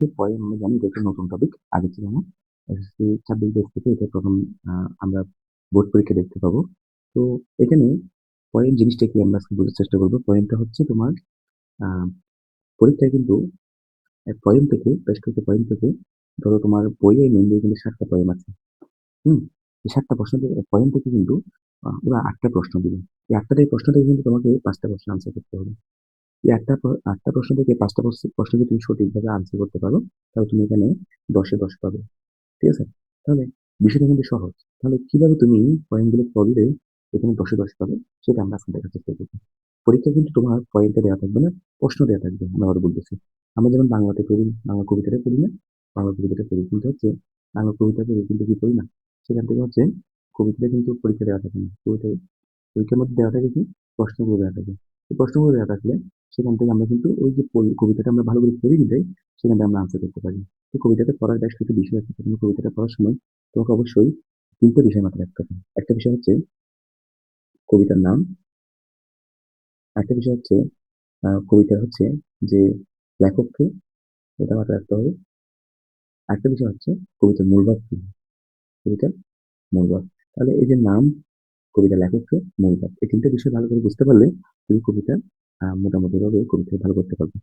পরে আমরা জানি এটা একটা নতুন টপিক আগে ছিল না। এসএসসি ছাব্বিশ ব্যাচ থেকে এটা প্রথম আমরা বোর্ড পরীক্ষা দেখতে পাবো। তো এখানে পয়েন্ট জিনিসটা কি আমরা আজকে বোঝার চেষ্টা করব? পয়েন্টটা হচ্ছে তোমার পরীক্ষায় কিন্তু পয়েন্ট থেকে বেশ কয়েকটা পয়েন্ট থেকে ধরো তোমার বইয়ে মেনলি কিন্তু সাতটা পয়েন্ট আছে। হুম? এই সাতটা প্রশ্ন পয়েন্ট থেকে কিন্তু ওরা আটটা প্রশ্ন দিবে। এই আটটাটাই প্রশ্ন থেকে কিন্তু তোমাকে পাঁচটা প্রশ্ন আনসার করতে হবে। এই আটটা প্রশ্ন থেকে পাঁচটা প্রশ্ন যদি তুমি সঠিকভাবে আনসার করতে পারো, তাহলে তুমি এখানে দশে দশ পাবে, ঠিক আছে? তাহলে বিষয়টা কিন্তু সহজ। তাহলে কীভাবে তুমি পয়েন্টগুলো করলে এখানে দশে দশ পাবে, সেটা আমরা আজকে দেখার চেষ্টা করব। পরীক্ষা কিন্তু তোমার পয়েন্টে দেওয়া থাকবে না, প্রশ্ন দেওয়া থাকবে, আমরা আবার বলতেছি। আমরা যেমন বাংলাতে পড়ি, বাংলা কবিতাটা পড়ি না, বাংলা কবিতাটা পড়ি, কিন্তু হচ্ছে বাংলা কবিতা পড়ি, কিন্তু কি পড়ি না, সেখান থেকে হচ্ছে কবিতাটা কিন্তু পরীক্ষা দেওয়া থাকে না। কবিতা পরীক্ষার মধ্যে দেওয়া থাকে কি? প্রশ্নগুলো দেওয়া থাকে। এই প্রশ্নগুলো দেওয়া থাকলে সেখান থেকে আমরা কিন্তু ওই যে কবিতাটা আমরা ভালো করে পড়ে দিলে সেখান থেকে আমরা আনসার করতে পারি। তো কবিতাটা পড়ার বেশ কিছু বিষয় আছে তুমি কবিতাটা পড়ার সময় তোমাকে অবশ্যই তিনটে বিষয় মাথায় রাখতে হবে। একটা বিষয় হচ্ছে কবিতার নাম একটা বিষয় হচ্ছে কবিতা হচ্ছে যে লেখককে এটা মাথায় রাখতে হবে। আরেকটা বিষয় হচ্ছে কবিতার মূলভাব কি? কবিতার মূলভাব তাহলে এই যে নাম, কবিতা লেখককে মূলভাব এই তিনটা বিষয় ভালো করে বুঝতে পারলে তুমি কবিতা মোটামুটি ভাবে কবিতা ভালো করতে পারবে।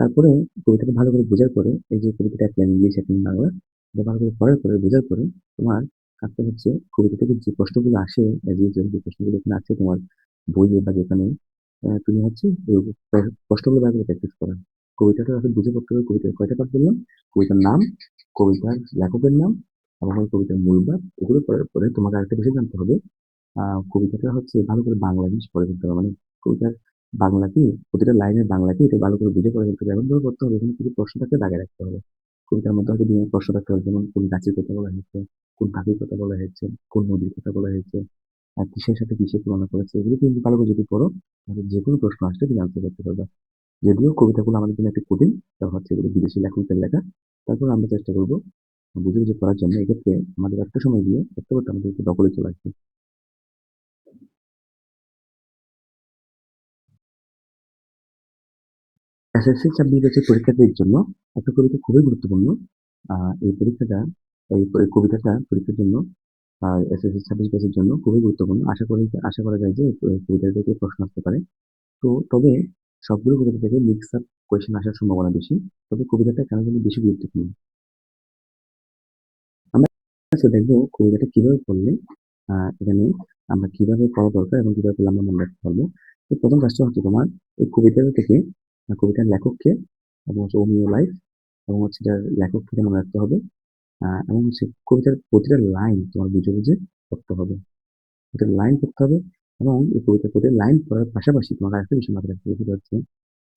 তারপরে কবিতাটা ভালো করে বোঝার পরে এই যে কবিতাটা এক লাইন ইংলিশ এক বাংলা, এটা ভালো করে পড়ার পরে বোঝার পরে তোমার কাজটা হচ্ছে কবিতা থেকে যে প্রশ্নগুলো আসে যে প্রশ্নগুলো এখানে আছে তোমার বইয়ে বা যেখানে তুমি হচ্ছে প্রশ্নগুলো ভালো করে প্র্যাকটিস করা। কবিতাটা আসলে বুঝে পড়তে হবে কবিতার কয়টা পাঠ বললাম? কবিতার নাম, কবিতার লেখকের নাম, এবং কবিতার মূল বাদ এগুলো পড়ার পরে তোমাকে আরেকটা বিষয় জানতে হবে কবিতাটা হচ্ছে ভালো করে বাংলা জিনিস পড়ে ফেলতে হবে। মানে কবিতার বাংলা কি? প্রতিটা লাইনের বাংলা কি? এটা ভালো করে বুঝে পড়ে ফেলতে হবে। এমনভাবে করতে হবে এখানে কিছু প্রশ্নটাকে দাগে রাখতে হবে। কবিতার মধ্যে হয়তো বিভিন্ন প্রশ্ন থাকতে হবে যেমন কোন গাছের কথা বলা হয়েছে, কোন পাখির কথা বলা হয়েছে, কোন নদীর কথা বলা হয়েছে, আর কিসের সাথে কিসের তুলনা করেছে, এগুলো কিন্তু ভালো করে যদি পড়ো, তাহলে যে কোনো প্রশ্ন আসলে তুমি আনসার করতে পারবে। যদিও কবিতাগুলো আমাদের জন্য একটু কঠিন, তা হচ্ছে এগুলো বিদেশি লেখকের লেখা। তারপর আমরা চেষ্টা করব বুঝে বুঝে পড়ার জন্য। এক্ষেত্রে আমাদের একটা সময় দিয়ে করতে করতে আমাদের একটু দখলে চলে আসবে। এসএসসি বছর পরীক্ষার্থীর জন্য একটা কবিতা খুবই গুরুত্বপূর্ণ। এই পরীক্ষাটা, এই কবিতাটা পরীক্ষার জন্য আর এসএসসি ছাব্বিশ জন্য খুবই গুরুত্বপূর্ণ। আশা করি, আশা করা যায় যে কবিতা থেকে প্রশ্ন আসতে পারে। তো, তবে সবগুলো কবিতা থেকে মিক্স আপ কোয়েশ্চেন আসার সম্ভাবনা বেশি। তবে কবিতাটা কেন জানি বেশি গুরুত্বপূর্ণ? আমরা দেখব কবিতাটা কীভাবে পড়লে এখানে আমরা কীভাবে পড়া দরকার এবং কীভাবে পড়লে আমরা মনে রাখতে পারব। প্রথম কাজটা হচ্ছে তোমার, এই কবিতাটা থেকে কবিতার লেখককে, এবং হচ্ছে ওমিও লাইফ এবং হচ্ছে এটার লেখককে মনে রাখতে হবে এবং হচ্ছে কবিতার প্রতিটা লাইন তোমার বুঝে বুঝে পড়তে হবে। প্রতিটা লাইন পড়তে হবে, এবং এই কবিতার প্রতিটা লাইন পড়ার পাশাপাশি তোমার আরেকটা বিষয় মাথায় রাখতে হবে, সেটা হচ্ছে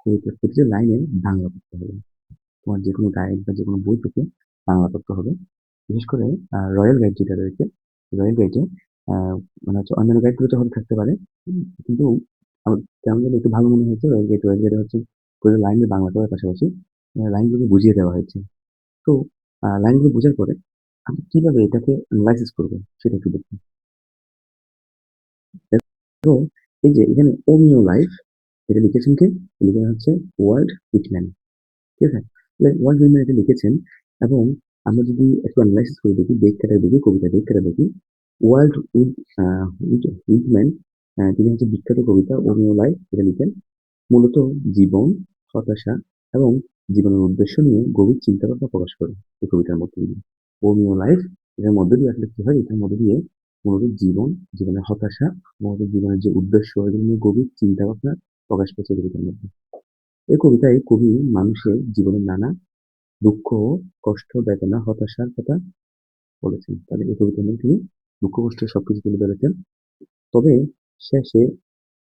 কবিতার প্রতিটা লাইনের বাংলা পড়তে হবে। তোমার যে কোনো গাইড বা যে কোনো বই থেকে বাংলা পড়তে হবে। বিশেষ করে রয়্যাল গাইড যেটা রয়েছে রয়্যাল গাইডে মানে হচ্ছে অন্যান্য গাইডগুলো তো হয়তো থাকতে পারে, কিন্তু আমার কেমন একটু ভালো মনে হয়েছে রয়্যাল গাইড রয়্যাল গেটে হচ্ছে পুরো লাইনে বাংলা করার পাশাপাশি লাইনগুলোকে বুঝিয়ে দেওয়া হয়েছে। তো লাইনগুলো বোঝার পরে আমি কীভাবে এটাকে অ্যানালাইসিস করব সেটা একটু দেখুন তো এই যে এখানে ওমিও লাইফ এটা লিখেছেন কে? লিখেছেন হচ্ছে ওয়ার্ল্ড উইটম্যান ঠিক আছে? ওয়ার্ল্ড উইটম্যান এটা লিখেছেন এবং আমরা যদি একটু অ্যানালাইসিস করে দেখি, ব্যাখ্যাটা দেখি, কবিতা ব্যাখ্যাটা দেখি ওয়ার্ল্ড উইটম্যান তিনি হচ্ছে বিখ্যাত কবিতা ওমিও লাইফ এটা লিখেন, মূলত জীবন হতাশা এবং জীবনের উদ্দেশ্য নিয়ে গভীর চিন্তাভাবনা প্রকাশ করে এই কবিতার মধ্যে দিয়ে। ওমিও লাইফ এটার মধ্যে দিয়ে আসলে কি হয়? এটার মধ্যে দিয়ে মূলত জীবন, জীবনের হতাশা এবং জীবনের যে উদ্দেশ্য, এগুলো নিয়ে গভীর চিন্তাভাবনা প্রকাশ পেয়েছে কবিতার মধ্যে। এই কবিতায় কবি মানুষের জীবনের নানা দুঃখ, কষ্ট, বেদনা, হতাশার কথা বলেছেন। তাহলে এই কবিতার মধ্যে তিনি দুঃখ, কষ্ট সবকিছু তুলে ধরেছেন। তবে শেষে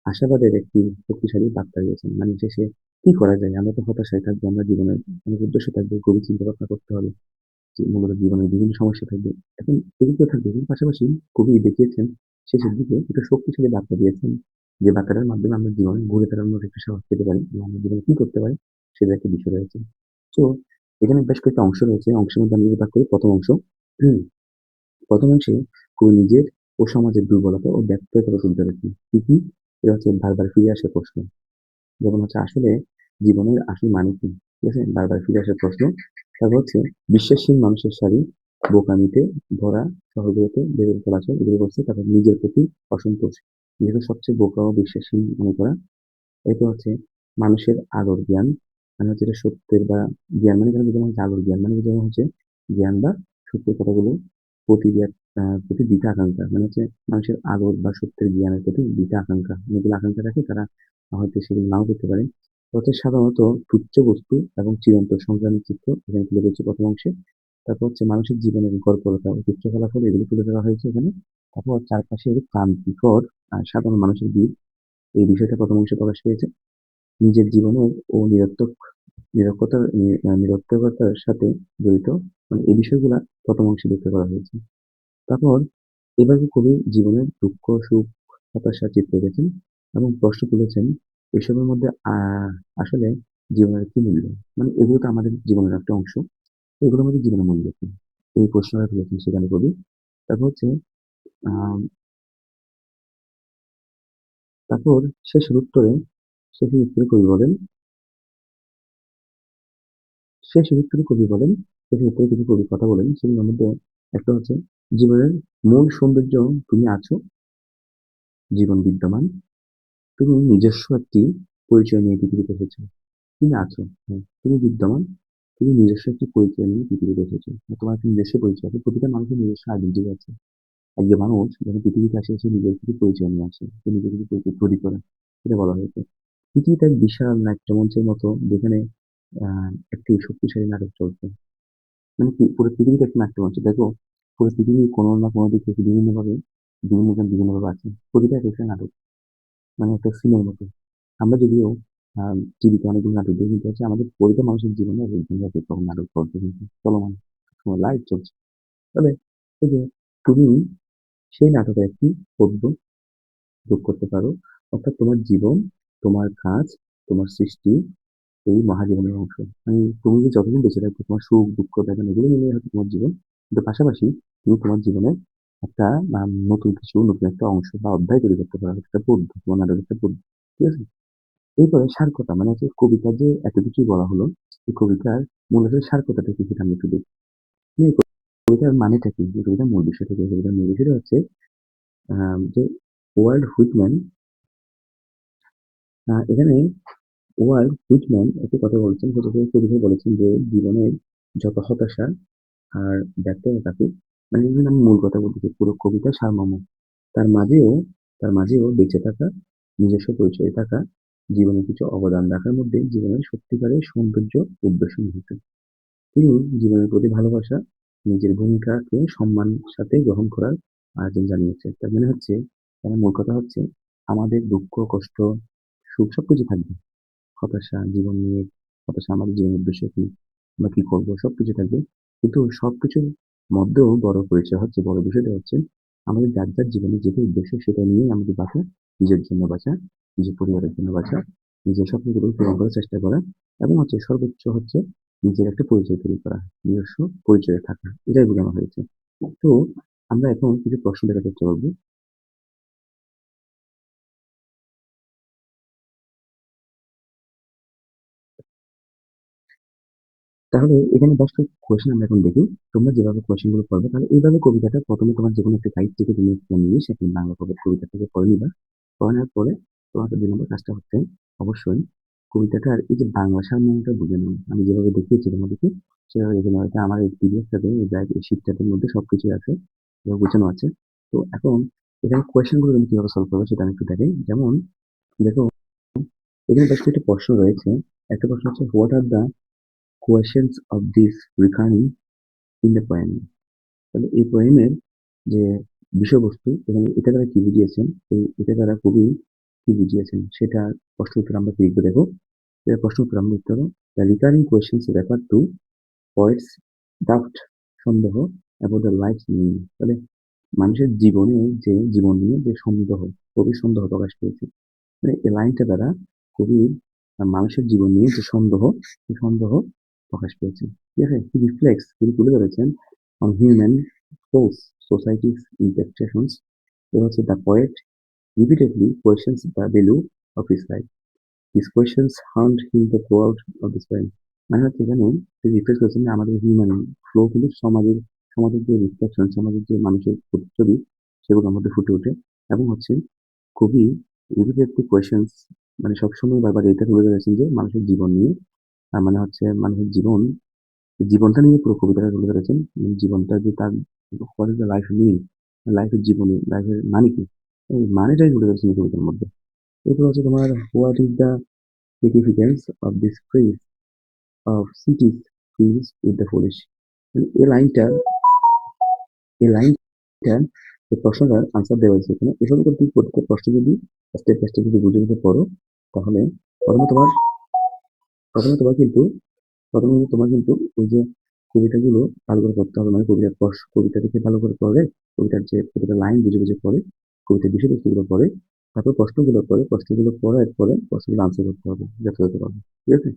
আশাবাদের একটি শক্তিশালী বার্তা দিয়েছেন। মানে শেষে কি করা যায়? আমরা তো হতাশায় থাকব, আমরা জীবনের অনেক উদ্দেশ্য থাকবে, গভীর চিন্তা ভাবনা করতে হবে, যে মূলত জীবনের বিভিন্ন সমস্যা থাকবে। এখন এগুলো থাকবে কিন্তু পাশাপাশি কবি দেখিয়েছেন, শেষের দিকে একটা শক্তিশালী বার্তা দিয়েছেন, যে বার্তাটার মাধ্যমে আমরা জীবনে ঘুরে দাঁড়ানোর একটা সাহস পেতে পারি এবং আমরা জীবনে কি করতে পারি সেটা একটা বিষয় রয়েছে। তো এখানে বেশ কয়েকটা অংশ রয়েছে, অংশের মধ্যে আমি ভাগ করি। প্রথম অংশ প্রথম অংশে কবি নিজের ও সমাজের দুর্বলতা ও ব্যর্থতার কথা তুলতে পেরেছেন কি কি? এটা হচ্ছে বারবার ফিরে আসে প্রশ্ন। যেমন হচ্ছে, আসলে জীবনের আসল মানে কি? ঠিক আছে? বারবার ফিরে আসার প্রশ্ন। তারপর হচ্ছে, বিশ্বাসহীন মানুষের সারি বোকামিতে ভরা সহযোগিতে বেরোর চলাচল এগুলো বলছে তারপর নিজের প্রতি অসন্তোষ। নিজেকে সবচেয়ে বোকা ও বিশ্বাসহীন মনে করা। এরপর হচ্ছে, মানুষের আলোর জ্ঞান। মানে হচ্ছে এটা সত্যের বা জ্ঞান। মানে এখানে হচ্ছে আলোর জ্ঞান? মানে বোঝানো হচ্ছে জ্ঞান বা সত্যের কথাগুলো প্রতি প্রতি দিতে আকাঙ্ক্ষা। মানে হচ্ছে, মানুষের আলোর বা সত্যের জ্ঞানের প্রতি দিতে আকাঙ্ক্ষা। যেগুলো আকাঙ্ক্ষা রাখে তারা হয়তো সেগুলো নাও পেতে পারে। হচ্ছে সাধারণত তুচ্ছ বস্তু এবং চিরন্ত সংগ্রামের চিত্র এখানে তুলে ধরছে প্রথম অংশে। তারপর হচ্ছে মানুষের জীবনের গল্পলতা চিত্র ফলাফল এগুলো তুলে ধরা হয়েছে এখানে। তারপর চারপাশের ক্রান্তিকর সাধারণ মানুষের ভিড় এই বিষয়টা প্রথম অংশে প্রকাশ পেয়েছে। নিজের জীবনের ও নিরর্থক, নিরক্ষতার নিরর্থকতার সাথে জড়িত মানে এই বিষয়গুলা প্রথম অংশে ব্যক্ত করা হয়েছে। তারপর এভাবে কবি জীবনের দুঃখ, সুখ হতাশা চিত্র এঁকেছেন এবং প্রশ্ন তুলেছেন এসবের মধ্যে আসলে জীবনের কি মূল্য? মানে এগুলো তো আমাদের জীবনের একটা অংশ। এগুলো আমাদের জীবনের মূল্য কি? এই প্রশ্নটা তুলেছেন সেখানে কবি। তারপর হচ্ছে তারপর শেষের উত্তরে শেষের উত্তরে কবি বলেন, শেষের উত্তরে কবি বলেন, শেষের উত্তরে কিছু কবি কথা বলেন, সেগুলোর মধ্যে একটা হচ্ছে, জীবনের মূল সৌন্দর্য তুমি আছো, জীবন বিদ্যমান। তুমি নিজস্ব একটি পরিচয় নিয়ে পৃথিবীতে এসেছ। তুমি আছো হ্যাঁ। তুমি বিদ্যমান, তুমি নিজস্ব একটি পরিচয় নিয়ে পৃথিবীতে এসেছ। তোমার একটা নিজস্ব পরিচয় আছে, প্রতিটা মানুষের নিজস্ব আইডেন্টিটি আছে। একজন মানুষ যখন পৃথিবীতে আসে, সে নিজের কিছু পরিচয় নিয়ে আসে, সে নিজের কিছু পরিচয় তৈরি করে, এটা বলা হয়েছে। পৃথিবীটা এক বিশাল নাট্যমঞ্চের মতো, যেখানে একটি শক্তিশালী নাটক চলছে। মানে পুরো পৃথিবীটা একটা নাট্যমঞ্চ দেখো, পুরো পৃথিবী কোনো না কোনো দিক বিভিন্নভাবে বিভিন্ন জন বিভিন্নভাবে আছে। প্রতিটা এক একটা নাটক। মানে একটা সিনেমার মতো। আমরা যদিও টিভিতে অনেকগুলো নাটক দেখি কিন্তু হচ্ছে আমাদের প্রতিটা মানুষের জীবনে এক একজন নাটক চলছে কিন্তু চলমান সময় লাইভ চলছে। তবে এই যে তুমি সেই নাটকে একটি পদ্য যোগ করতে পারো, অর্থাৎ তোমার জীবন, তোমার কাজ, তোমার সৃষ্টি, এই মহাজীবনের অংশ। মানে তুমি যে যতদিন বেঁচে থাকবে, তোমার সুখ, দুঃখ বেদনা এগুলো নিয়ে হয়তো তোমার জীবন, কিন্তু পাশাপাশি তুমি তোমার জীবনে একটা নতুন কিছু, নতুন একটা অংশ বা অধ্যায় তৈরি করতে পারো, একটা পদ্ধতি নাটকের একটা পদ্ধতি ঠিক আছে? এরপরে সার কথা মানে হচ্ছে কবিতা যে এত কিছুই বলা হলো, এই কবিতার মূলত সার কথাটা কি সেটা আমি একটু দেখি। কবিতার মানেটা কি? কবিতার মূল বিষয় থেকে কবিতার মূল বিষয়টা হচ্ছে যে ওয়ার্ল্ড হুইটম্যান এখানে ওয়ার্ল্ড হুইটম্যান একটি কথা বলছেন কবিতায় বলেছেন যে জীবনের যত হতাশা আর ব্যর্থতা থাকুক মানে এখানে আমি মূল কথা বলতেছি পুরো কবিতা সারমর্ম। তার মাঝেও তার মাঝেও বেঁচে থাকা, নিজস্ব পরিচয়ে থাকা, জীবনে কিছু অবদান রাখার মধ্যে জীবনের সত্যিকারের সৌন্দর্য উদ্দেশ্য নিহিত। তিনি জীবনের প্রতি ভালোবাসা, নিজের ভূমিকাকে সম্মান সাথে গ্রহণ করার আয়োজন জানিয়েছে। তার মানে হচ্ছে এখানে মূল কথা হচ্ছে, আমাদের দুঃখ, কষ্ট, সুখ সবকিছু থাকবে। হতাশা, জীবন নিয়ে, হতাশা আমাদের জীবনের উদ্দেশ্য কি, আমরা কি করব, সবকিছু থাকবে। কিন্তু সবকিছুর মধ্যেও বড় পরিচয় হচ্ছে, বড় বিষয়টা হচ্ছে আমাদের যার যার জীবনে যেটি উদ্দেশ্য সেটা নিয়ে আমাদের বাঁচা নিজের জন্য বাঁচা নিজের পরিবারের জন্য বাঁচা নিজের স্বপ্নগুলো পূরণ করার চেষ্টা করা এবং হচ্ছে সর্বোচ্চ হচ্ছে নিজের একটা পরিচয় তৈরি করা, নিজস্ব পরিচয়ে থাকা, এটাই বোঝানো হয়েছে। তো আমরা এখন কিছু প্রশ্ন দেখার চেষ্টা করব তাহলে এখানে দশটা কোয়েশ্চেন আমরা এখন দেখি। তোমরা যেভাবে কোয়েশ্চেনগুলো করবে, তাহলে এইভাবে কবিতাটা প্রথমে তোমার যে কোনো একটা গাইড থেকে তুমি ফোন নিয়ে সেখানে বাংলা কবিতা কবিতা থেকে পড়ে নিবা। পড়ে নেওয়ার পরে তোমাকে দুই নম্বর কাজটা হচ্ছে, অবশ্যই কবিতাটার এই যে বাংলা সারমর্মটা বুঝে নাও। আমি যেভাবে দেখিয়েছি তোমাদেরকে, সেভাবে দেখে নাও। এটা আমার এই পিডিএফটাতে এই গাইড এই শিটটার মধ্যে সবকিছু আছে, এভাবে বোঝানো আছে। তো এখন এখানে কোয়েশ্চেনগুলো তুমি কীভাবে সলভ করবে সেটা আমি একটু দেখাই। যেমন, দেখো, এখানে বেশ কয়েকটা প্রশ্ন রয়েছে। একটা প্রশ্ন হচ্ছে what are the questions of this recurring in the poem. তাহলে এই পোয়েমের যে বিষয়বস্তু এবং এটা দ্বারা কি বুঝিয়েছেন, এই এটা দ্বারা কবি কি বুঝিয়েছেন, সেটা প্রশ্ন উত্তর আমরা লিখব দেখো এর প্রশ্ন উত্তর আমরা হবে the recurring questions refer to poets doubt সন্দেহ অ্যাবাউট দ্য লাইফ মিনিং তাহলে মানুষের জীবনে যে জীবন নিয়ে যে সন্দেহ, কবি সন্দেহ প্রকাশ পেয়েছে মানে এই লাইনটা দ্বারা কবি মানুষের জীবন নিয়ে যে সন্দেহ সেই সন্দেহ প্রকাশ পেয়েছে ঠিক আছে হি রিফ্লেক্স তিনি তুলে ধরেছেন on human source societies interpretations এ হচ্ছে the poet repeatedly questions the value of his life. His questions haunt him the out of this poem. মানে হচ্ছে এখানে রিফ্রেশ করেছেন আমাদের হিউম্যান ফ্লো কিন্তু সমাজের সমাজের যে রিফ্লেকশন সমাজের যে মানুষের প্রতিচ্ছবি সেগুলোর মধ্যে ফুটে ওঠে এবং হচ্ছে খুবই রিপিটেটিভ কোয়েশ্চেন্স মানে সবসময় বারবার এটা তুলে ধরেছেন যে মানুষের জীবন নিয়ে আহ, মানে হচ্ছে মানুষের জীবন জীবনটা নিয়ে পুরো কবিতাটা তুলে ধরেছেন। মানে জীবনটা যে তার লাইফ মিনিং লাইফের জীবনে লাইফের মানে কি? এই মানেটাই তুলে ধরেছেন কবিতার মধ্যে। এরপর হচ্ছে তোমার what is the significance of this phrase of cities fizz with the foolish এই লাইনটা এই লাইনটা এই প্রশ্নটার আনসার দেওয়া হয়েছে এখানে এসব করে তুমি প্রত্যেকটা প্রশ্ন যদি স্টেপ বাই স্টেপ যদি বুঝে বুঝে পড়ো তাহলে প্রথমে তোমার প্রথমে তোমার কিন্তু, প্রথমে তোমার কিন্তু ওই যে কবিতাগুলো ভালো করে পড়তে হবে। মানে কবিতার পর কবিতা দেখে ভালো করে পড়ে, কবিতার যে প্রতিটা লাইন বুঝে বুঝে পড়ে, কবিতার বিষয়বস্তুগুলো পড়ে, তারপর প্রশ্নগুলো পড়ে, প্রশ্নগুলো পড়ার পরে প্রশ্নগুলো আনসার করতে হবে যথাযথভাবে। ঠিক আছে?